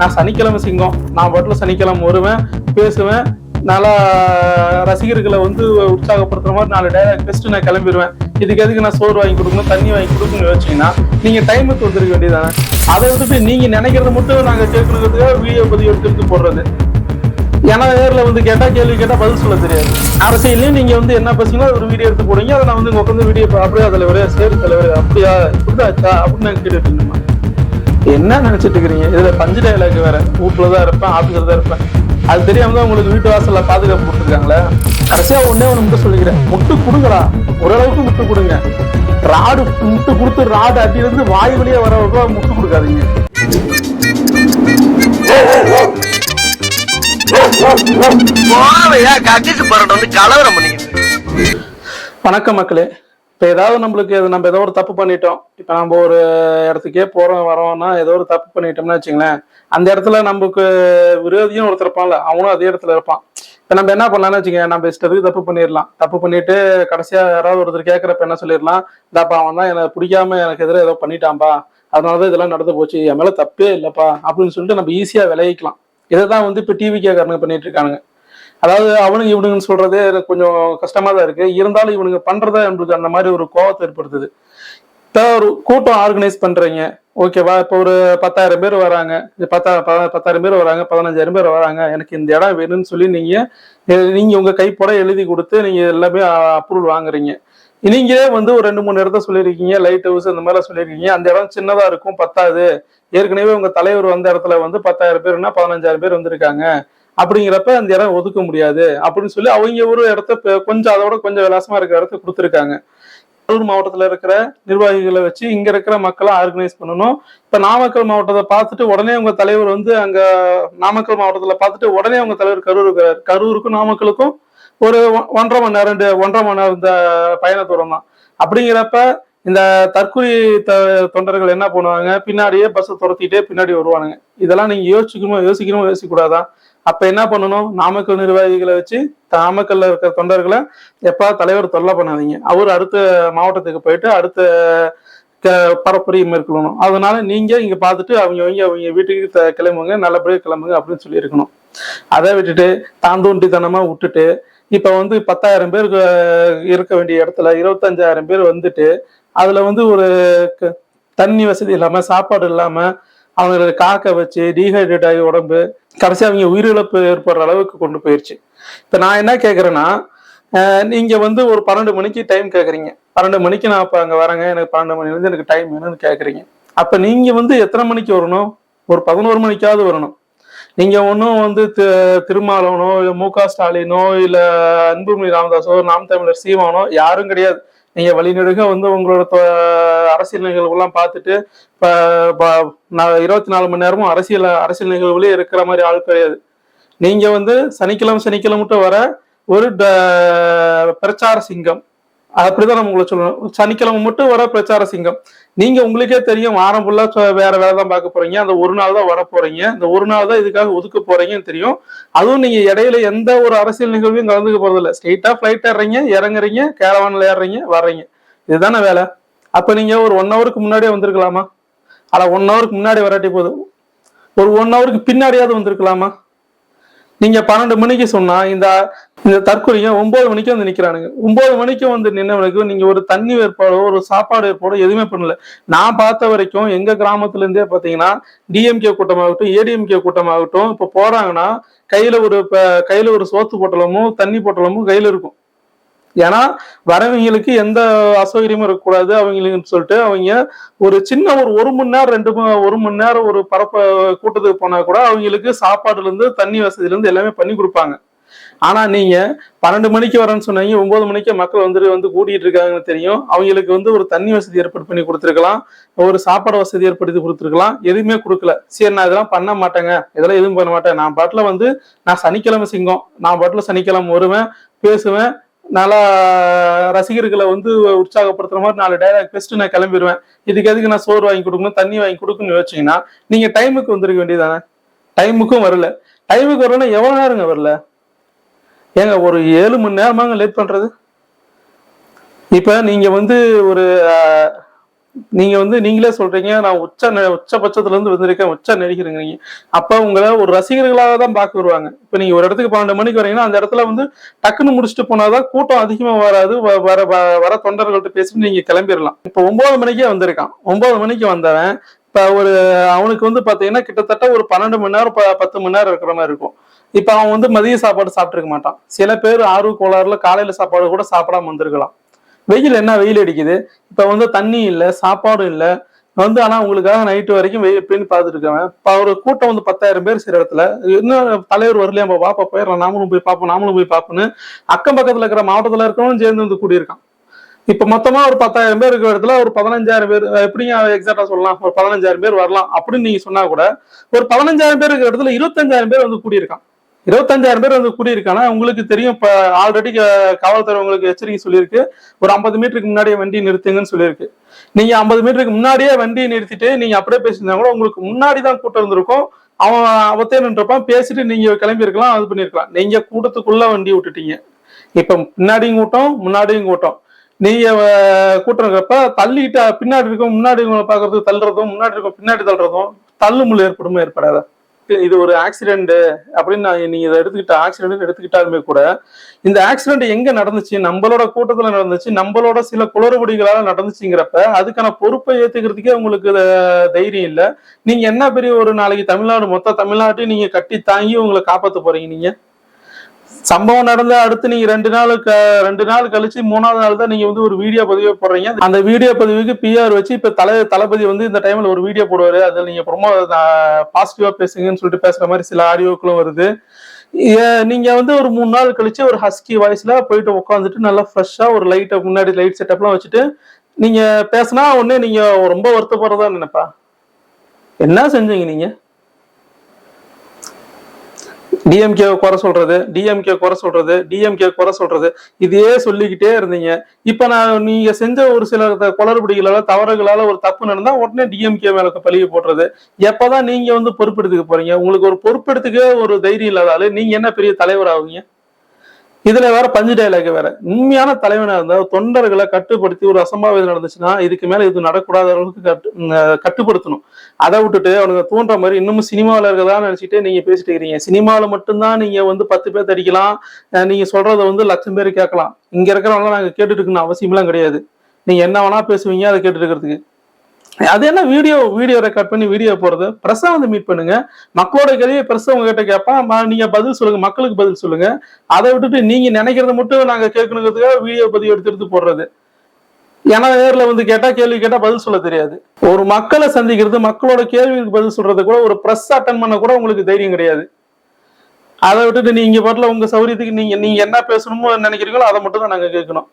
நான் சனிக்கிழமை சிங்கம். நான் பாட்டில் சனிக்கிழமை வருவேன் பேசுவேன். நல்லா ரசிகர்களை வந்து உற்சாகப்படுத்துற மாதிரி நாலு டைலாக் பெஸ்ட் நான் கிளம்பிடுவேன் இதுக்கு எதுக்கு நான் சோறு வாங்கி கொடுக்கணும் தண்ணி வாங்கி கொடுக்கணும்னு வச்சீங்கன்னா நீங்கள் டைமுக்கு வந்துருக்க வேண்டியதானே அதை விட்டுட்டு நீங்கள் நினைக்கிறத மட்டும் நாங்கள் கேட்கணுங்கிறதுக்காக வீடியோ பதிவு எடுத்து எடுத்து போடுறது. ஏன்னா நேரில் வந்து கேட்டால் கேள்வி கேட்டால் பதில் சொல்ல தெரியாது. அரசியலையும் நீங்கள் வந்து என்ன பேசுங்களோ ஒரு வீடியோ எடுத்து போடுங்க அதை நான் வந்து இங்க உட்காந்து வீடியோ அப்படியே தலைவர் சரி தலைவர் அப்படியா இப்படிதான் அப்படின்னு நான் கேட்டுட்டு இருந்தேன் என்ன நினைச்சிட்டு இருக்கிறீங்க? இதுல பஞ்சு டைலாக் வேற. வீட்டுல தான் இருப்பேன் ஆபீஸ்ல தான் இருப்பேன். அது தெரியாம தான் உங்களுக்கு வீட்டு வாசல்ல பாதுகாப்பு கொடுத்துருக்காங்களே? கடைசியா ஒண்ணே ஒண்ணு மட்டும் சொல்லிக்கிறேன். முட்டு கொடுங்கடா. ஓரளவுக்கு முட்டு கொடுங்க. ராடு முட்டு கொடுத்து ராடு அட்டிலிருந்து வாய் வழியா வர முட்டு கொடுக்காதீங்க. கட்டிட்டு வந்து கலவரம் பண்ணிக்கிட்டு வணக்கம் மக்களே. இப்போ ஏதாவது நம்மளுக்கு நம்ம ஏதோ ஒரு தப்பு பண்ணிட்டோம். இப்போ நம்ம ஒரு இடத்துக்கே போறோம் வரோம்னா ஏதோ ஒரு தப்பு பண்ணிட்டோம்னா வச்சுங்களேன் அந்த இடத்துல நமக்கு விரோதியும் ஒருத்தர் இருப்பான்ல அவனும் அதே இடத்துல இருப்பான். இப்போ நம்ம என்ன பண்ணலாம்னு வச்சுங்க நம்ம இஷ்டத்துக்கு தப்பு பண்ணிடலாம். தப்பு பண்ணிட்டு கடைசியா யாராவது ஒருத்தர் கேட்கறப்ப என்ன சொல்லிடலாம்? இந்தாப்பா அவன் தான் எனக்கு பிடிக்காம எனக்கு எதிராக ஏதோ பண்ணிட்டான்பா. அதனாலதான் இதெல்லாம் நடந்து போச்சு. என் மேல தப்பே இல்லப்பா. அப்படின்னு சொல்லிட்டு நம்ம ஈஸியா விளைவிக்கலாம் இதை தான் வந்து இப்போ டிவி கேட்கறனுங்க பண்ணிட்டு இருக்கானுங்க. அதாவது அவனுங்க இவனுங்கன்னு சொல்றது எனக்கு கொஞ்சம் கஷ்டமா தான் இருக்கு. இருந்தாலும் இவனுங்க பண்றதா நம்மளுக்கு அந்த மாதிரி ஒரு கோவத்தை ஏற்படுத்துது. இப்போ ஒரு கூட்டம் ஆர்கனைஸ் பண்றீங்க. ஓகேவா இப்போ ஒரு பத்தாயிரம் பேர் வராங்க. பத்தா ப- பத்தாயிரம் பேர் வராங்க பதினஞ்சாயிரம் பேர் வராங்க. எனக்கு இந்த இடம் வேணும்னு சொல்லி நீங்க நீங்க உங்க கைப்பட எழுதி கொடுத்து நீங்க எல்லாமே அப்ரூவல் வாங்குறீங்க. நீங்களே வந்து ஒரு ரெண்டு மூணு இடத்த சொல்லியிருக்கீங்க லைட் ஹவுஸ் இந்த மாதிரிலாம் சொல்லியிருக்கீங்க. அந்த இடம் சின்னதா இருக்கும் பத்தாது. ஏற்கனவே உங்க தலைவர் வந்த இடத்துல வந்து பத்தாயிரம் பேர்னா பதினஞ்சாயிரம் பேர் வந்திருக்காங்க. அப்படிங்கிறப்ப அந்த இடம் ஒதுக்க முடியாது அப்படின்னு சொல்லி அவங்க ஒரு இடத்த கொஞ்சம் அதோட கொஞ்சம் விலாசமா இருக்கிற இடத்த கொடுத்துருக்காங்க. கடலூர் மாவட்டத்தில் இருக்கிற நிர்வாகிகளை வச்சு இங்க இருக்கிற மக்களை ஆர்கனைஸ் பண்ணணும். இப்ப நாமக்கல் மாவட்டத்தை பார்த்துட்டு உடனே உங்க தலைவர் வந்து அங்க நாமக்கல் மாவட்டத்துல பார்த்துட்டு உடனே உங்க தலைவர் கரூர் இருக்கிறார் கரூருக்கும் நாமக்கலுக்கும் ஒரு ஒ- ஒன்றரை மணி நேரம் ரெண்டு ஒன்றரை மணி நேரம் இந்த பயண தூரம் தான். அப்படிங்கிறப்ப இந்த தற்கொலை த தொண்டர்கள் என்ன பண்ணுவாங்க? பின்னாடியே பஸ்ஸை துரத்திட்டே பின்னாடி வருவானுங்க. இதெல்லாம் நீங்க யோசிக்கணுமோ? யோசிக்கணுமோ? யோசிக்க அப்ப என்ன பண்ணணும்? நாமக்கல் நிர்வாகிகளை வச்சு நாமக்கல்ல இருக்கிற தொண்டர்களை எப்பா தலைவர் தொல்லை பண்ணாதீங்க. அவர் அடுத்த மாவட்டத்துக்கு போயிட்டு அடுத்த க- மேற்கொள்ளணும். அதனால நீங்க இங்க பார்த்துட்டு அவங்க அவங்க அவங்க வீட்டுக்கு த- கிளம்புங்க. நல்லபடியாக கிளம்புங்க அப்படின்னு சொல்லி இருக்கணும் அதை விட்டுட்டு தாந்தோண்டித்தனமா விட்டுட்டு இப்ப வந்து பத்தாயிரம் பேர் இருக்க வேண்டிய இடத்துல இருபத்தஞ்சாயிரம் பேர் வந்துட்டு அதுல வந்து ஒரு க- தண்ணி வசதி இல்லாம சாப்பாடு இல்லாம அவங்களை காக்க வச்சு டீஹைட்ரேட் ஆகி உடம்பு கடைசி அவங்க உயிரிழப்பு ஏற்படுற அளவுக்கு கொண்டு போயிருச்சு. இப்போ நான் என்ன கேட்குறேன்னா நீங்கள் நீங்க வந்து ஒரு பன்னெண்டு மணிக்கு டைம் கேட்குறீங்க பன்னெண்டு மணிக்கு நான் அப்போ அங்கே வரேங்க எனக்கு பன்னெண்டு மணிலேருந்து எனக்கு டைம் வேணும்னு கேட்குறீங்க அப்போ நீங்க வந்து எத்தனை மணிக்கு வரணும்? ஒரு பதினோரு மணிக்காவது வரணும். நீங்க ஒன்றும் வந்து தி- திருமாவளவனோ இல்லை மு க ஸ்டாலினோ இல்லை அன்புமணி ராமதாஸோ நாம் தமிழர் சீமானோ யாரும் கிடையாது. நீங்கள் வழிநெடுக வந்து உங்களோட அரசியல் நிகழ்வுலாம் பார்த்துட்டு இப்போ நான் இருபத்தி நாலு மணி நேரமும் அரசியல் அரசியல் நிகழ்வுலேயே இருக்கிற மாதிரி ஆள் கிடையாது. நீங்கள் வந்து சனிக்கிழமை சனிக்கிழமை மட்டும் வர ஒரு ட- பிரச்சார சிங்கம். அப்படிதான் நம்ம உங்களை சொல்லணும் சனிக்கிழமை மட்டும் வர பிரச்சார சிங்கம். நீங்க உங்களுக்கே தெரியும் வாரம் ஃபுல்லா வேற வேலை தான் பார்க்க போறீங்க. அந்த ஒரு நாள் தான் வர போறீங்க. இந்த ஒரு நாள் தான் இதுக்காக ஒதுக்க போறீங்கன்னு தெரியும். அதுவும் நீங்க இடையில எந்த ஒரு அரசியல் நிகழ்வையும் கலந்துக்க போறதில்ல. ஸ்ட்ரெயிட்டா ஃபிளைட் ஏறுறீங்க இறங்குறீங்க கேரவான்ல ஏறுறீங்க வர்றீங்க. இதுதானே வேலை. அப்ப நீங்க ஒரு ஒன் ஹவருக்கு முன்னாடியே வந்திருக்கலாமா? அட ஒன் ஹவருக்கு முன்னாடி வராட்டி போதும். ஒரு ஒன் ஹவருக்கு பின்னாடியாவது வந்திருக்கலாமா? நீங்க பன்னெண்டு மணிக்கு சொன்னா இந்த இந்த தற்கொலையும் ஒன்பது மணிக்கு வந்து நிக்கிறானுங்க. ஒன்பது மணிக்கு வந்து நின்னவனுக்கு நீங்க ஒரு தண்ணி ஏற்பாடோ ஒரு சாப்பாடு ஏற்பாடோ எதுவுமே பண்ணல. நான் பார்த்த வரைக்கும் எங்க கிராமத்துல இருந்தே பாத்தீங்கன்னா டிஎம்கே கூட்டமாகட்டும் ஏடிஎம்கே கூட்டமாகட்டும் இப்ப போறாங்கன்னா கையில ஒரு கையில ஒரு சோத்து பொட்டலமும் தண்ணி பொட்டலமும் கையில இருக்கும். ஏன்னா வரவங்களுக்கு எந்த அசௌகரியமும் இருக்கக்கூடாது அவங்களுக்கு சொல்லிட்டு அவங்க ஒரு சின்ன ஒரு ஒரு மணி நேரம் ரெண்டு ஒரு மணி நேரம் ஒரு பரப்ப கூட்டத்துக்கு போனா கூட அவங்களுக்கு சாப்பாடுல இருந்து தண்ணி வசதியில இருந்து எல்லாமே பண்ணி கொடுப்பாங்க. ஆனா நீங்க பன்னெண்டு மணிக்கு வரேன்னு சொன்னீங்க ஒன்பது மணிக்கு மக்கள் வந்துட்டு வந்து கூட்டிட்டு இருக்காங்கன்னு தெரியும். அவங்களுக்கு வந்து ஒரு தண்ணி வசதி ஏற்பாடு பண்ணி கொடுத்துருக்கலாம். ஒரு சாப்பாடு வசதி ஏற்படுத்தி கொடுத்துருக்கலாம். எதுவுமே கொடுக்கல. சரி நான் இதெல்லாம் பண்ண மாட்டேங்க. இதெல்லாம் எதுவும் பண்ண மாட்டேன். நான் பாட்டுல வந்து நான் சனிக்கிழமை சிங்கம். நான் பாட்டுல சனிக்கிழமை வருவேன் பேசுவேன். நல்லா ரசிகர்களை வந்து உற்சாகப்படுத்துற மாதிரி நாலு டைலாக் பெஸ்ட் நான் கிளம்பிடுவேன் இதுக்கு எதுக்கு நான் சோறு வாங்கி கொடுக்கணும் தண்ணி வாங்கி கொடுக்கணும்னு யோசிச்சிங்கன்னா நீங்க டைமுக்கு வந்திருக்க வேண்டியதானே டைமுக்கும் வரல. டைமுக்கு வரலன்னா எவ்வளோ நேரங்க வரல? ஏங்க ஒரு ஏழு மணி நேரமாங்க லேட் பண்றது? இப்போ நீங்க வந்து ஒரு நீங்க வந்து நீங்களே சொல்றீங்க நான் உச்ச ந- உச்சபட்சத்துல இருந்து வந்திருக்கேன் உச்ச நடிக்கிறீங்க அப்ப உங்களை ஒரு ரசிகர்களாக தான் பார்க்க வருவாங்க. இப்ப நீங்க ஒரு இடத்துக்கு பன்னெண்டு மணிக்கு வரீங்கன்னா அந்த இடத்துல வந்து டக்குன்னு முடிச்சுட்டு போனாதான் கூட்டம் அதிகமா வராது வ- வர வ- வர தொண்டர்கள்ட்ட பேசிட்டு நீங்க கிளம்பிடலாம் இப்ப ஒன்பது மணிக்கே வந்திருக்கான். ஒன்பது மணிக்கு வந்தவன் இப்ப ஒரு அவனுக்கு வந்து பாத்தீங்கன்னா கிட்டத்தட்ட ஒரு பன்னெண்டு மணி நேரம் பத்து மணி நேரம் இருக்கிற மாதிரி இருக்கும். இப்ப அவன் வந்து மதிய சாப்பாடு சாப்பிட்டுருக்க மாட்டான். சில பேர் ஆர்வ கோளாறுல காலையில சாப்பாடு கூட சாப்பிடாம வந்திருக்கலாம். வெயில் என்ன வெயில் அடிக்குது? இப்போ வந்து தண்ணி இல்லை சாப்பாடும் இல்லை. வந்து ஆனா உங்களுக்காக நைட்டு வரைக்கும் வெயில் எப்படின்னு பார்த்துட்டு இருக்கேன். இப்போ ஒரு கூட்டம் வந்து பத்தாயிரம் பேர் சில இடத்துல. இன்னும் தலைவர் வரலையா? நம்ம பாப்பா போயிடலாம் நாமளும் போய் பார்ப்போம் நாமளும் போய் பார்ப்போம்னு அக்கம் பக்கத்துல இருக்கிற மாவட்டத்துல இருக்கிறவனும் சேர்ந்து வந்து கூடியிருக்கான். இப்ப மொத்தமா ஒரு பத்தாயிரம் பேர் இருக்கிற இடத்துல ஒரு பதினஞ்சாயிரம் பேர் எப்படிங்க எக்ஸாக்டா சொல்லலாம்? ஒரு பதினஞ்சாயிரம் பேர் வரலாம் அப்படின்னு நீங்க சொன்னா கூட ஒரு பதினஞ்சாயிரம் பேர் இருக்கிற இடத்துல இருபத்தஞ்சாயிரம் பேர் வந்து கூடியிருக்கான். இருபத்தஞ்சாயிரம் பேர் வந்து கூடியிருக்காங்க. உங்களுக்கு தெரியும் இப்ப ஆல்ரெடி காவல்துறை உங்களுக்கு எச்சரிக்கை சொல்லியிருக்கு. ஒரு ஐம்பது மீட்டருக்கு முன்னாடியே வண்டி நிறுத்துங்கன்னு சொல்லியிருக்கு. நீங்க ஐம்பது மீட்டருக்கு முன்னாடியே வண்டியை நிறுத்திட்டு நீங்க அப்படியே பேசியிருந்தா கூட உங்களுக்கு முன்னாடி தான் கூட்டம் இருந்திருக்கும். அவன் அவத்தே நின்றப்பான் பேசிட்டு நீங்க கிளம்பியிருக்கலாம் அது பண்ணிருக்கலாம் நீங்க கூட்டத்துக்குள்ள வண்டி விட்டுட்டீங்க. இப்ப பின்னாடியும் கூட்டம் முன்னாடியும் கூட்டம். நீங்க அஹ், தள்ளிக்கிட்ட பின்னாடி இருக்கும் முன்னாடி உங்களை பாக்குறதுக்கு தள்ளுறதும் முன்னாடி இருக்கும் பின்னாடி தள்ளுறதும் தள்ளுமுள்ள ஏற்படுமா ஏற்படாத? இது ஒரு ஆக்சிடென்ட் அப்படின்னு நான் நீங்க இதை எடுத்துக்கிட்ட ஆக்சிடென்ட் எடுத்துக்கிட்டாலுமே கூட இந்த ஆக்சிடென்ட் எங்க நடந்துச்சு? நம்மளோட கூட்டத்துல நடந்துச்சு. நம்மளோட சில குளறுபடிகளால நடந்துச்சுங்கிறப்ப அதுக்கான பொறுப்பை ஏத்துக்கிறதுக்கே உங்களுக்கு தைரியம் இல்ல. நீங்க என்ன பெரிய ஒரு நாளைக்கு தமிழ்நாடு மொத்த தமிழ்நாட்டையும் நீங்க கட்டி தாங்கி உங்களை காப்பாற்ற போறீங்க நீங்க? சம்பவம் நடந்த அடுத்து நீங்க ரெண்டு நாள் ரெண்டு நாள் கழிச்சு மூணாவது நாள் தான் நீங்க வந்து ஒரு வீடியோ பதிவு போடுறீங்க. அந்த வீடியோ பதிவுக்கு பிஆர் வச்சு இப்ப தலை தளபதி வந்து இந்த டைம்ல ஒரு வீடியோ போடுவாரு. அதுல நீங்க ரொம்ப பாசிட்டிவா பேசுங்கன்னு சொல்லிட்டு பேசுற மாதிரி சில ஆடியோக்களும் வருது. ஏ- நீங்க வந்து ஒரு மூணு நாள் கழிச்சு ஒரு ஹஸ்கி வாய்ஸ்ல போயிட்டு உட்காந்துட்டு நல்லா ஃப்ரெஷ்ஷா ஒரு லைட்டை முன்னாடி லைட் செட்டப்லாம் வச்சுட்டு நீங்க பேசினா உடனே நீங்க ரொம்ப வருத்தப்படுறதா நினைப்பா? என்ன செஞ்சீங்க நீங்க? டிஎம்கே குறை சொல்றது டிஎம்கே குறை சொல்றது டிஎம்கே குறை சொல்றது இதையே சொல்லிக்கிட்டே இருந்தீங்க. இப்ப நான் நீங்க செஞ்ச ஒரு சில த- குளறுபடிகளால தவறுகளால ஒரு தப்பு நடந்தா உடனே டிஎம்கே மேல பழிய போடுறது. எப்பதான் நீங்க வந்து பொறுப்பெடுத்துக்க போறீங்க? உங்களுக்கு ஒரு பொறுப்பெடுத்துக்க ஒரு தைரியம் இல்லாதாலும் நீங்க என்ன பெரிய தலைவர் ஆகுங்க இதுல வேற பஞ்சு டைலாக் வேற. உண்மையான தலைவனா இருந்தா தொண்டர்களை கட்டுப்படுத்தி ஒரு அசம்பாவிதம் நடந்துச்சுன்னா இதுக்கு மேல இது நடக்கூடாத அளவுக்கு கட்டு கட்டுப்படுத்தணும். அதை விட்டுட்டு அவனுங்க தோன்ற மாதிரி இன்னமும் சினிமாவில் இருக்கதா நினைச்சிட்டு நீங்க பேசிட்டு இருக்கிறீங்க. சினிமாவில் மட்டும்தான் நீங்க வந்து பத்து பேர் தடிக்கலாம். நீங்க சொல்றதை வந்து லட்சம் பேர் கேட்கலாம். இங்க இருக்கிறவங்க நாங்க கேட்டுட்டு இருக்கணும் அவசியம்லாம் கிடையாது. நீங்க என்ன வேணா பேசுவீங்க அதை கேட்டுட்டு இருக்கிறதுக்கு. அது என்ன வீடியோ வீடியோ ரெக்கார்ட் பண்ணி வீடியோ போறது பிரஸ்ஸா வந்து மீட் பண்ணுங்க. மக்களோட கேள்வியை பிரஸ் உங்ககிட்ட கேட்பான். நீங்க பதில் சொல்லுங்க மக்களுக்கு பதில் சொல்லுங்க. அதை விட்டுட்டு நீங்க நினைக்கிறத மட்டும் நாங்க கேட்கணுங்கிறதுக்காக வீடியோ பதிவு எடுத்து எடுத்து போடுறது. ஏன்னா நேரில் வந்து கேட்டா கேள்வி கேட்டா பதில் சொல்ல தெரியாது. ஒரு மக்களை சந்திக்கிறது மக்களோட கேள்விக்கு பதில் சொல்றது கூட ஒரு பிரஸ் அட்டன் பண்ண கூட உங்களுக்கு தைரியம் கிடையாது. அதை விட்டுட்டு நீங்க பாட்டில் உங்க சௌரியத்துக்கு நீங்க நீங்க என்ன பேசணுமோ நினைக்கிறீங்களோ அதை மட்டும் தான் நாங்க கேட்கணும்.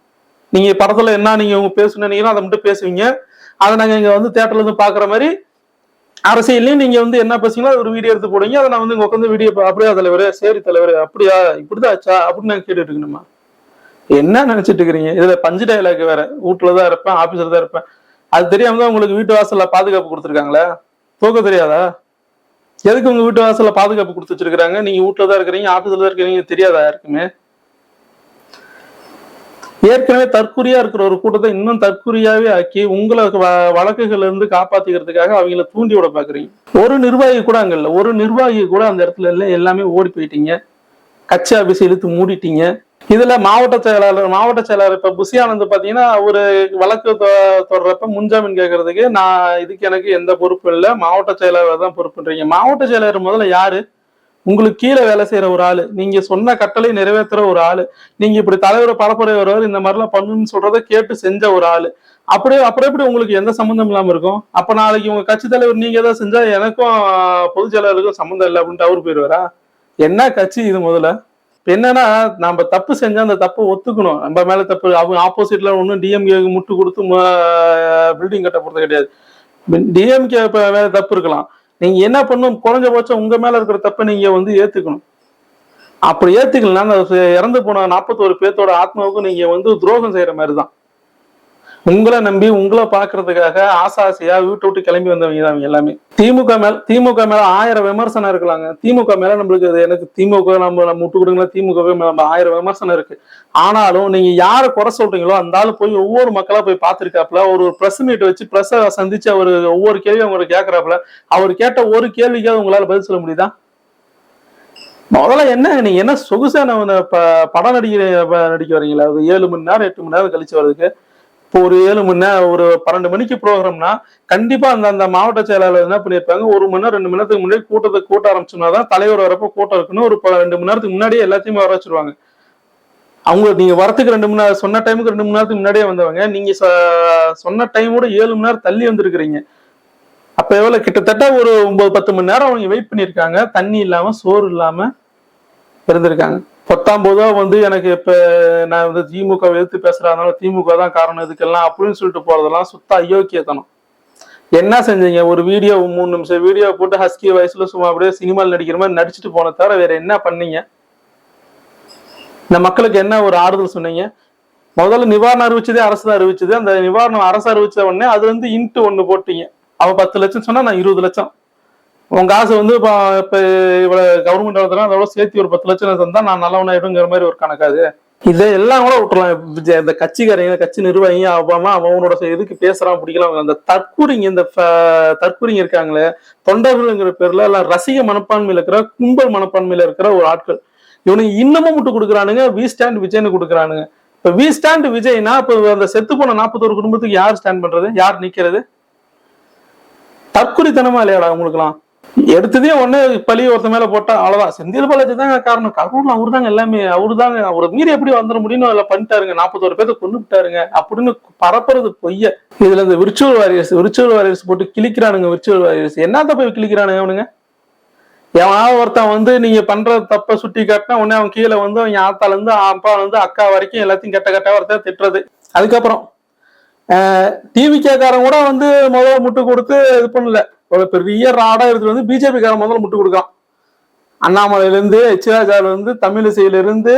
நீங்க படத்துல என்ன நீங்க உங்க பேசணும் நினைக்கிறீங்களோ அதை மட்டும் பேசுவீங்க. அதை நாங்கள் இங்கே வந்து தேட்டர்லேருந்து இருந்து மாதிரி அரசியல்லையும் நீங்க வந்து என்ன பேசுங்களோ ஒரு வீடியோ எடுத்து போடுவீங்க. அதை நான் வந்து உட்காந்து வீடியோ அப்படியா தலைவர் சரி தலைவர் அப்படியா? இப்படிதான் ஆச்சா? அப்படின்னு நான் கேட்டுட்டு இருக்கணுமா? என்ன நினைச்சிட்டு இருக்கிறீங்க? இதுல பஞ்சு டயலாக் வேற. வீட்டுல தான் இருப்பேன் ஆபீஸ்ல தான் இருப்பேன். அது தெரியாம தான் உங்களுக்கு வீட்டு வாசல்ல பாதுகாப்பு கொடுத்துருக்காங்களே? தூக்க தெரியாதா? எதுக்கு உங்க வீட்டு வாசல்ல பாதுகாப்பு கொடுத்து வச்சிருக்காங்க நீங்க வீட்டுல தான் இருக்கிறீங்க ஆபீஸ்ல தான் இருக்கிறீங்க தெரியாதா யாருக்குமே? ஏற்கனவே தற்குறியா இருக்கிற ஒரு கூட்டத்தை இன்னும் தற்குறியாவே ஆக்கி உங்களை வ- வழக்குகள்ல இருந்து காப்பாத்திக்கிறதுக்காக அவங்கள தூண்டி விட பாக்குறீங்க. ஒரு நிர்வாகி கூட அங்க இல்ல. ஒரு நிர்வாகி கூட அந்த இடத்துல இல்ல. எல்லாமே ஓடி போயிட்டீங்க. கட்சி ஆபீஸ் இழுத்து மூடிட்டீங்க. இதுல மாவட்ட செயலாளர் மாவட்ட செயலாளர் இப்ப புசியானந்த் பாத்தீங்கன்னா ஒரு வழக்கு தொ- தொடர்றப்ப முன்ஜாமீன் கேட்கறதுக்கு நான் இதுக்கு எனக்கு எந்த பொறுப்பும் இல்லை. மாவட்ட செயலாளர் தான் பொறுப்புன்றீங்க. மாவட்ட செயலாளர் முதல்ல யாரு? உங்களுக்கு கீழே வேலை செய்யற ஒரு ஆளு. நீங்க சொன்ன கட்டளை நிறைவேற்றுற ஒரு ஆளு. நீங்க இப்படி தலைவர் பரப்புரை வருவார் இந்த மாதிரிலாம் பண்ணுன்னு சொல்றதை கேட்டு செஞ்ச ஒரு ஆளு. அப்படியே அப்புறம் எப்படி உங்களுக்கு எந்த சம்மந்தம் இல்லாம இருக்கும்? அப்ப நாளைக்கு உங்க கட்சி தலைவர் நீங்க ஏதாவது செஞ்சா எனக்கும் பொதுச் செயலாளருக்கும் சம்மந்தம் இல்லை அப்படின்ட்டு அவரு போயிடுவாரா என்ன கட்சி இது முதல்ல? என்னன்னா நம்ம தப்பு செஞ்சா அந்த தப்பை ஒத்துக்கணும். நம்ம மேல தப்பு அவங்க ஆப்போசிட்ல ஒன்றும் டிஎம்கே முட்டு கொடுத்து பில்டிங் கட்ட போறது கிடையாது. டிஎம்கே மேல தப்பு இருக்கலாம். நீங்க என்ன பண்ணும்? குறைஞ்சபட்சம் உங்க மேல இருக்கிற தப்பை நீங்க வந்து ஏத்துக்கணும். அப்படி ஏத்துக்கலாம் இறந்து போன நாற்பத்தோரு பேர்த்தோட ஆத்மாவுக்கும் நீங்க வந்து துரோகம் செய்யற மாதிரி தான் உங்களை நம்பி உங்களை பாக்குறதுக்காக ஆசை ஆசையா வீட்டை விட்டு கிளம்பி வந்தவங்க தான் அவங்க எல்லாமே. திமுக மேல திமுக மேல ஆயிரம் விமர்சனம் இருக்கலாங்க. திமுக மேல நம்மளுக்கு அது எனக்கு திமுக நம்ம நம்ம விட்டு கொடுங்களா திமுக மேல நம்ம ஆயிரம் விமர்சனம் இருக்கு. ஆனாலும் நீங்க யாரை குறை சொல்றீங்களோ அந்த ஆளு போய் ஒவ்வொரு மக்களா போய் பார்த்திருக்காப்புல ஒரு பிரஸ் மீட் வச்சு பிரஸ் சந்திச்சு அவர் ஒவ்வொரு கேள்வியும் அவங்களுக்கு கேட்கறாப்புல அவர் கேட்ட ஒரு கேள்விக்காவது உங்களால பதில் சொல்ல முடியுதா? முதல்ல என்ன நீங்க என்ன சொகுசான ஒரு ப- படம் நடிக்க நடிக்க வரீங்களா ஒரு ஏழு மணி நேரம் எட்டு மணி நேரம் கழிச்சு வர்றதுக்கு. இப்போ ஒரு ஏழு மணி நேரம் ஒரு பன்னெண்டு மணிக்கு ப்ரோக்ராம்னா கண்டிப்பா அந்த அந்த மாவட்ட செயலாளர் என்ன பண்ணியிருப்பாங்க ஒரு மணி நேரம் ரெண்டு மணி நேரத்துக்கு முன்னாடி கூட்டத்தை கூட்ட ஆரம்பிச்சோம்னா தான் தலைவர் வரப்போ கூட்டம் இருக்குன்னு ஒரு ப- ரெண்டு மணி நேரத்துக்கு முன்னாடியே எல்லாத்தையுமே வர வச்சிருவாங்க. அவங்க நீங்க வரத்துக்கு ரெண்டு மணி நேரம் சொன்ன டைமுக்கு ரெண்டு மணி நேரத்துக்கு முன்னாடியே வந்தவங்க நீங்க சொன்ன டைமோட ஏழு மணி நேரம் தள்ளி வந்திருக்கிறீங்க. அப்ப எவ்வளவு? கிட்டத்தட்ட ஒரு ஒன்பது பத்து மணி நேரம் அவங்க வெயிட் பண்ணியிருக்காங்க தண்ணி இல்லாம சோறு இல்லாம இருந்திருக்காங்க. பத்தாம் வந்து எனக்கு இப்ப நான் வந்து திமுக எதிர்த்து பேசுறதுனால திமுக தான் காரணம் இதுக்கெல்லாம் அப்படின்னு சொல்லிட்டு போறதெல்லாம் சுத்த அயோக்கியத்தனம். என்ன செஞ்சீங்க? ஒரு வீடியோ மூணு நிமிஷம் வீடியோ போட்டு ஹஸ்கி வயசுல சும்மா அப்படியே சினிமாவில் நடிக்கிற மாதிரி நடிச்சுட்டு போன தவிர வேற என்ன பண்ணீங்க? இந்த மக்களுக்கு என்ன ஒரு ஆறுதல் சொன்னீங்க? முதல்ல நிவாரணம் அறிவிச்சதே அரசு தான் அறிவிச்சது. அந்த நிவாரணம் அரசு அறிவிச்ச உடனே அது வந்து இன்ட்டு ஒன்று போட்டீங்க. அவள் பத்து லட்சம் சொன்னா நான் இருபது லட்சம். உன் காசு வந்து இப்போ இப்போ இவ்வளோ கவர்மெண்ட் வளர்த்துனா அதோட சேர்த்து ஒரு பத்து லட்சம் தந்தா நான் நல்லவனாயிடுங்கிற மாதிரி ஒரு கணக்காது இதை எல்லாம் கூட விட்டுலாம் விஜய் இந்த கட்சிக்காரங்க கட்சி நிர்வாகிங்க அவன் அவனோட இதுக்கு பேசுறான் பிடிக்கலாம் அந்த தற்கூரிங்க இந்த ஃப- தற்கூரிங்க இருக்காங்களே தொண்டர்கள்ங்கிற பேர்ல எல்லாம் ரசிக மனப்பான்மையில இருக்கிற கும்பல் மனப்பான்மையில இருக்கிற ஒரு ஆட்கள். இவனுக்கு இன்னமும் விட்டு கொடுக்குறானுங்க. We stand விஜய்னு கொடுக்குறானுங்க. இப்ப வி ஸ்டாண்ட் விஜய்னா இப்ப அந்த செத்து போன நாற்பத்தோரு குடும்பத்துக்கு யார் ஸ்டாண்ட் பண்றது? யார் நிக்கிறது? தற்குறித்தனமா இல்லையாடா உங்களுக்குலாம் எடுத்ததே ஒண்ணு பழி ஒருத்த மேல போட்டா அவ்வளவுதான். செந்தில் பாலாஜி தாங்க காரணம். கரூர்ல அவரு தாங்க எல்லாமே. அவரு தாங்க அவரை மீறி எப்படி வந்துட முடியும்னு அதில் பண்ணிட்டாருங்க. நாற்பத்தோரு பேர்த்த கொண்டு விட்டாருங்க அப்படின்னு பரப்புறது பொய்ய. இதுல இந்த விர்ச்சுவல் வாரியர்ஸ் விர்ச்சுவல் வாரியர்ஸ் போட்டு கிழிக்கிறானுங்க விர்ச்சுவல் வாரியர்ஸ். என்னத்த போய் கிழிக்கிறானுங்க அவனுங்க? எவனாவது ஒருத்தன் வந்து நீங்க பண்ற தப்ப சுட்டி காட்டினா உடனே அவன் கீழே வந்து அவன் ஆத்தால இருந்து அப்பா வந்து அக்கா வரைக்கும் எல்லாத்தையும் கெட்ட கெட்ட ஒருத்தன் திட்டுறது. அதுக்கப்புறம் டிவி கேக்காரன் கூட வந்து முதல்ல முட்டு கொடுத்து இது பண்ணல. ஒரு பெரிய ராடா எடுத்துட்டு வந்து பிஜேபி காரன் முதல்ல முட்டு கொடுக்கான். அண்ணாமலையிலேருந்து இருந்து தமிழிசையிலேருந்து இருந்து தமிழிசையில இருந்து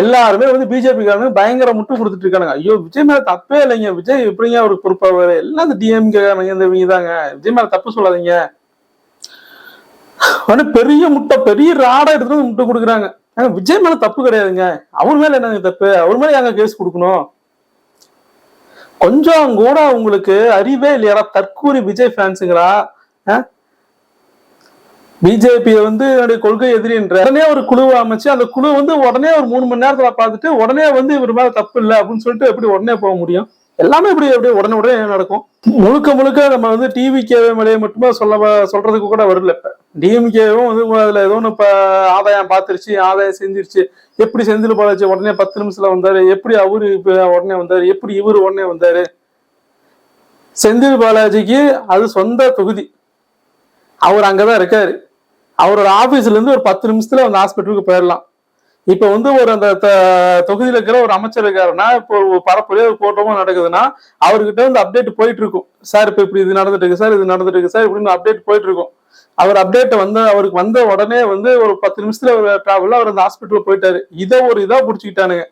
எல்லாருமே வந்து பிஜேபி பயங்கர முட்டு கொடுத்துட்டு இருக்கானுங்க. ஐயோ விஜய் மேல தப்பே இல்லைங்க. விஜய் எப்படிங்க அவருக்கு பொறுப்பாவாரு எல்லாம் இந்த டிஎம்கே காரங்க இந்த இவங்க தாங்க. விஜய் மேல தப்பு சொல்லாதீங்க. ஆனா பெரிய முட்டை பெரிய ராடா எடுத்துட்டு வந்து முட்டை கொடுக்குறாங்க. ஆனா விஜய் மேல தப்பு கிடையாதுங்க. அவர் மேல என்னங்க தப்பு? அவர் மேல எங்க கேஸ் கொடுக்கணும்? கொஞ்சம் கூட உங்களுக்கு அறிவே இல்லையாடா? தற்கூரி விஜய் ஃபேன்ஸுங்களா பிஜேபியை வந்து என்னுடைய கொள்கை எதிரின்ற உடனே ஒரு குழுவை அமைச்சு அந்த குழு வந்து உடனே ஒரு மூணு மணி நேரத்துல பார்த்துட்டு உடனே வந்து இவர் மேல தப்பு இல்லை அப்படின்னு சொல்லிட்டு எப்படி உடனே போக முடியும்? எல்லாமே இப்படி எப்படி உடனே உடனே நடக்கும்? முழுக்க முழுக்க நம்ம வந்து டிவிகேவே மேலேயே மட்டுமே சொல்ல சொல்றதுக்கு கூட வரல இப்ப. டிஎம்கேவும் வந்து அதுல ஏதோ ஒன்று இப்போ ஆதாயம் பார்த்துருச்சு ஆதாயம் செஞ்சிருச்சு. எப்படி செந்தில் பாலாஜி உடனே பத்து நிமிஷத்துல வந்தாரு? எப்படி அவரு உடனே வந்தாரு? எப்படி இவரு உடனே வந்தாரு? செந்தில் பாலாஜிக்கு அது சொந்த தொகுதி. அவர் அங்கே தான் இருக்காரு. அவரோட ஆஃபீஸ்லேருந்து ஒரு பத்து நிமிஷத்தில் அந்த ஹாஸ்பிட்டலுக்கு போயிடலாம் இப்போ வந்து ஒரு அந்த த- இருக்கிற ஒரு அமைச்சர் இருக்காருன்னா இப்போ ஒரு பரப்புரையோ ஒரு கூட்டமோ நடக்குதுன்னா அவர்கிட்ட வந்து அப்டேட் போயிட்டு இருக்கும் சார் இப்போ இப்படி இது நடந்துட்டு இருக்கு சார் இது நடந்துட்டு இருக்கு சார் இப்படின்னு அப்டேட் போயிட்டு இருக்கும் அவர் அப்டேட்டை வந்து அவருக்கு வந்த உடனே வந்து ஒரு பத்து நிமிஷத்துல ஒரு டிராவல்ல அவர் அந்த ஹாஸ்பிட்டல் போயிட்டாரு. இதை ஒரு இதாக பிடிச்சிக்கிட்டானுங்க.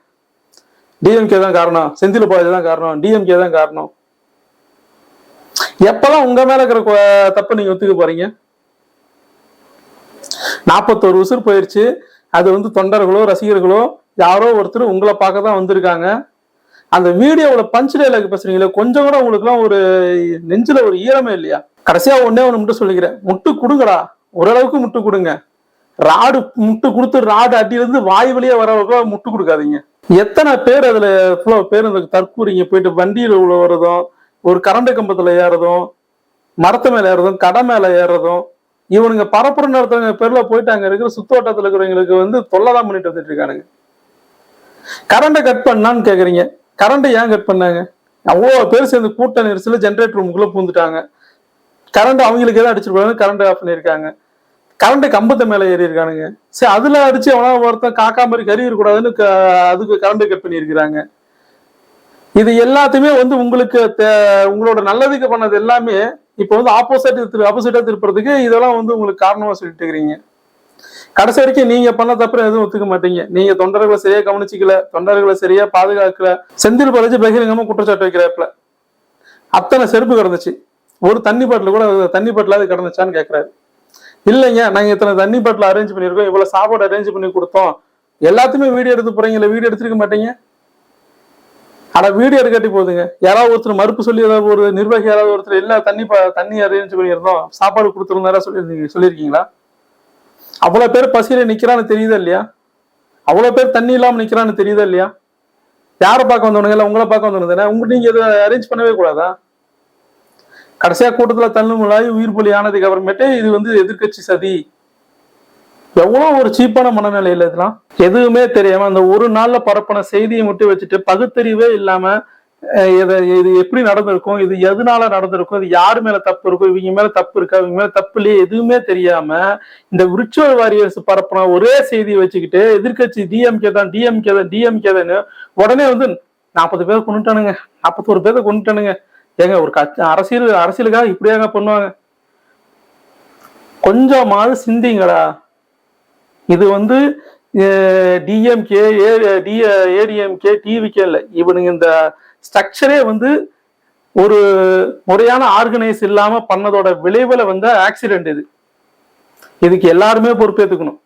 டிஎம்கே தான் காரணம். செந்தில் பாலாஜி தான் காரணம். டிஎம்கே தான் காரணம். எப்பெல்லாம் உங்க மேல இருக்கிற தப்பு நீங்க ஒத்துக்க போறீங்க? நாற்பத்தோரு உசுர் போயிருச்சு. அது வந்து தொண்டர்களோ ரசிகர்களோ யாரோ ஒருத்தர் உங்களை பார்க்க தான் வந்திருக்காங்க. அந்த வீடியோவில் பஞ்ச் டைலாக் பேசுறீங்களே கொஞ்சம் கூட உங்களுக்குலாம் ஒரு நெஞ்சில் ஒரு ஈரமே இல்லையா? கடைசியா ஒன்னே ஒன்று மட்டும் சொல்லிக்கிறேன். முட்டு கொடுங்கடா. ஓரளவுக்கு முட்டு கொடுங்க. ராடு முட்டு கொடுத்து ராடு அடியிலிருந்து வாய் வழியே வரவங்க முட்டு கொடுக்காதீங்க. எத்தனை பேர் அதில் எவ்வளோ பேர் இந்த தற்கூறிங்க போயிட்டு வண்டியில் உள்ள வரதும் ஒரு கரண்ட் கம்பத்துல ஏறதும் மரத்து மேல ஏறதும் கடை மேல ஏறதும் இவனுங்க பரப்புரம் நடத்துறவங்க பேர்ல போயிட்டு அங்க இருக்கிற சுத்தோட்டத்துல இருக்கிறவங்களுக்கு வந்து தொல்லைதான் பண்ணிட்டு வந்துட்டு இருக்கானுங்க. கரண்டை கட் பண்ணான்னு கேக்குறீங்க. கரண்டை ஏன் கட் பண்ணாங்க? அவ்வளோ பேர் சேர்ந்து கூட்ட நெரிசல ஜென்ரேட்டர் ரூமுக்குள்ள பூந்துட்டாங்க. கரண்ட் அவங்களுக்கு எதாவது அடிச்சிருப்பாங்க கரண்ட் ஆஃப் பண்ணியிருக்காங்க. கரண்ட் கம்பத்து மேல ஏறி இருக்கானுங்க. சரி அதுல அடிச்சு எவனா ஒருத்தன் காக்கா மாதிரி கறி இருக்கக்கூடாதுன்னு க- அதுக்கு கரண்ட் கட் பண்ணியிருக்கிறாங்க. இது எல்லாத்தையுமே வந்து உங்களுக்கு தே- உங்களோட நல்லதுக்கு பண்ணது எல்லாமே இப்போ வந்து ஆப்போசிட் திரு ஆப்போசிட்டா திருப்புறதுக்கு இதெல்லாம் வந்து உங்களுக்கு காரணமா சொல்லிட்டு இருக்கிறீங்க. கடைசி வரைக்கும் நீங்க பண்ண தப்பு எதுவும் ஒத்துக்க மாட்டீங்க. நீங்க தொண்டர்களை சரியா கவனிச்சிக்கல தொண்டர்களை சரியா பாதுகாக்கல செந்தில் பாலாஜி பகிரங்கமா குற்றச்சாட்டு வைக்கிறாப்புல. அத்தனை செருப்பு கிடந்துச்சு. ஒரு தண்ணி பாட்டில் கூட தண்ணி பாட்டிலாவது கிடந்துச்சான்னு கேட்குறாரு இல்லைங்க நாங்கள் இத்தனை தண்ணி பாட்டில் அரேஞ்ச் பண்ணியிருக்கோம் இவ்வளோ சாப்பாடு அரேஞ்ச் பண்ணி கொடுத்தோம். எல்லாத்தையுமே வீடியோ எடுத்து போறீங்க வீடியோ எடுத்துருக்க மாட்டீங்க? ஆனா வீடியோ எடுக்கட்டி போகுதுங்க யாராவது ஒருத்தர் மறுப்பு சொல்லி ஏதாவது ஒரு நிர்வாகி யாராவது ஒருத்தர் இல்ல தண்ணி தண்ணி அரேஞ்ச் பண்ணியிருந்தோம் சாப்பாடு கொடுத்துருந்தாரா சொல்லி சொல்லியிருக்கீங்களா? அவ்வளவு பேர் பசியில நிக்கிறான்னு தெரியுதா இல்லையா? அவ்வளவு பேர் தண்ணி இல்லாம நிக்கிறான்னு தெரியுதா இல்லையா? யாரை பார்க்க வந்தவனுங்க? இல்ல உங்களை பார்க்க வந்தவனுங்க உங்க நீங்க இதை அரேஞ்ச் பண்ணவே கூடாதா? கடைசியா கூட்டத்துல தள்ளுமுள்ளாய் உயிர் பலி ஆனதுக்கு அப்புறமேட்டு இது வந்து எதிர்க்கட்சி சதி. எவ்வளோ ஒரு சீப்பான மனநிலையில இதெல்லாம் எதுவுமே தெரியாம அந்த ஒரு நாள்ல பரப்பின செய்தியை மட்டும் வச்சுட்டு பகுத்தறிவே இல்லாம இதை இது எப்படி நடந்திருக்கும் இது எதனால நடந்திருக்கும் இது யாரு மேல தப்பு இருக்கும் இவங்க மேல தப்பு இருக்கா இவங்க மேல தப்பு இல்லையே எதுவுமே தெரியாம இந்த விர்ச்சுவல் வாரியர்ஸ் பரப்புன ஒரே செய்தியை வச்சுக்கிட்டு எதிர்க்கட்சி டிஎம்கே தான் டிஎம்கே தான் டிஎம்கே தான் உடனே வந்து நாற்பது பேர் கொண்டுட்டானுங்க நாற்பத்தோரு பேரை கொண்டுட்டானுங்க ஏங்க ஒரு கட்சி அரசியல் அரசியலுக்காக இப்படியாங்க பண்ணுவாங்க? கொஞ்சமாவது சிந்திங்கடா. இது வந்து டிஎம்கே ஏடிஎம்கே டிவிக்கே இல்லை இவனுங்க இந்த ஸ்ட்ரக்சரே வந்து ஒரு முறையான ஆர்கனைஸ் இல்லாம பண்ணதோட விளைவுல வந்த ஆக்சிடென்ட் இது. இதுக்கு எல்லாருமே பொறுப்பேற்றுக்கணும்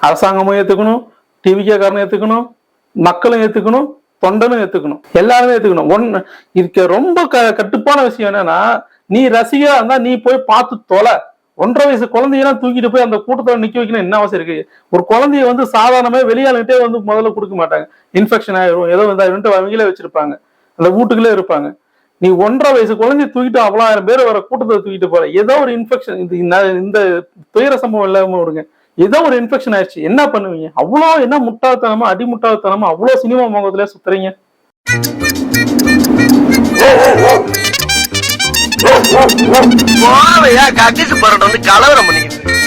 அரசாங்கமும் ஏத்துக்கணும் டிவிக்கே காரணம் ஏத்துக்கணும் மக்களும் ஏத்துக்கணும் தொண்டனும் ஏத்துக்கணும். எல்லாருமே ஏத்துக்கணும். ஒன் இதுக்கு ரொம்ப க கட்டுப்பான விஷயம் என்னன்னா நீ ரசிகா இருந்தா நீ போய் பார்த்து தொலை. ஒன்றரை வயசு குழந்தையெல்லாம் தூக்கிட்டு போய் அந்த கூட்டத்தில் நிக்க வைக்கணும் என்ன அவசியம் இருக்கு? ஒரு குழந்தைய வந்து சாதாரணமே வெளியாளுகிட்டே வந்து முதல்ல கொடுக்க மாட்டாங்க. இன்ஃபெக்ஷன் ஆயிரும் ஏதோ வந்து அவன்ட்டு அவங்களே வச்சிருப்பாங்க. அந்த வீட்டுக்குள்ளே இருப்பாங்க. நீ ஒன்றரை வயசு குழந்தைய தூக்கிட்டு அவ்வளோ ஆயிரம் பேர் வர கூட்டத்தை தூக்கிட்டு போற. ஏதோ ஒரு இன்ஃபெக்ஷன் இது இந்த- இந்த துயர சம்பவம் இல்லாம விடுங்க. ஏதோ ஒரு இன்ஃபெக்ஷன் ஆயிடுச்சு. என்ன பண்ணுவீங்க? அவ்வளோ என்ன முட்டாள்தனமா அடி முட்டாள்தனமா அவ்வளோ சினிமா முகத்துல சுத்துறீங்க? போவையா கக்கிசு பரோட்டா வந்து கலவரம் பண்ணிக்கிட்டு